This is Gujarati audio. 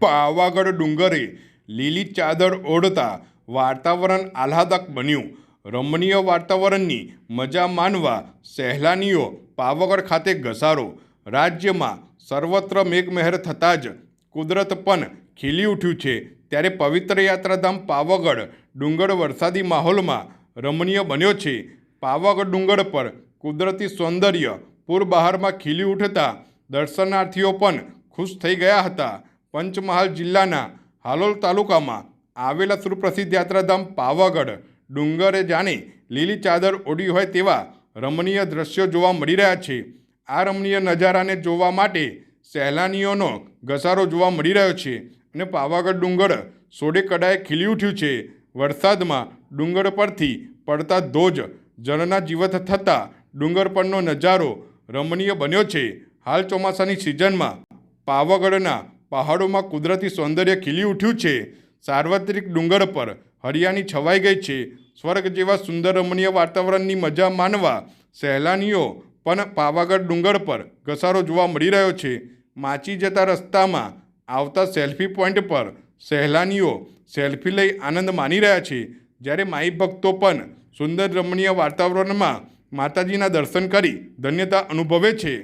પાવાગઢ ડુંગરે લીલી ચાદર ઓઢતા વાતાવરણ આહ્લાદક બન્યું. રમણીય વાતાવરણની મજા માણવા સહેલાનીઓ પાવાગઢ ખાતે ઘસારો. રાજ્યમાં સર્વત્ર મેઘમહેર થતાં જ કુદરત પણ ખીલી ઉઠ્યું છે. ત્યારે પવિત્ર યાત્રાધામ પાવાગઢ ડુંગર વરસાદી માહોલમાં રમણીય બન્યો છે. પાવાગઢ ડુંગર પર કુદરતી સૌંદર્ય પૂર બહારમાં ખીલી ઉઠતા દર્શનાર્થીઓ પણ ખુશ થઈ ગયા હતા. પંચમહાલ જિલ્લાના હાલોલ તાલુકામાં આવેલા સુપ્રસિદ્ધ યાત્રાધામ પાવાગઢ ડુંગરે જાણે લીલી ચાદર ઓઢી હોય તેવા રમણીય દ્રશ્યો જોવા મળી રહ્યા છે. આ રમણીય નજારાને જોવા માટે સહેલાનીઓનો ઘસારો જોવા મળી રહ્યો છે અને પાવાગઢ ડુંગર સોડે કડાએ ખીલી ઉઠ્યું છે. વરસાદમાં ડુંગર પરથી પડતા ધોજ જળના જીવત થતાં ડુંગર પરનો નજારો રમણીય બન્યો છે. હાલ ચોમાસાની સિઝનમાં પાવાગઢના પહાડોમાં કુદરતી સૌંદર્ય ખીલી ઉઠ્યું છે. સાર્વત્રિક ડુંગર પર હરિયાળી છવાઈ ગઈ છે. સ્વર્ગ જેવા સુંદર રમણીય વાતાવરણની મજા માણવા સહેલાનીઓ પણ પાવાગઢ ડુંગર પર ઘસારો જોવા મળી રહ્યો છે. માચી જતા રસ્તામાં આવતા સેલ્ફી પોઈન્ટ પર સહેલાનીઓ સેલ્ફી લઈ આનંદ માણી રહ્યા છે. જ્યારે માઈ ભક્તો પણ સુંદર રમણીય વાતાવરણમાં માતાજીના દર્શન કરી ધન્યતા અનુભવે છે.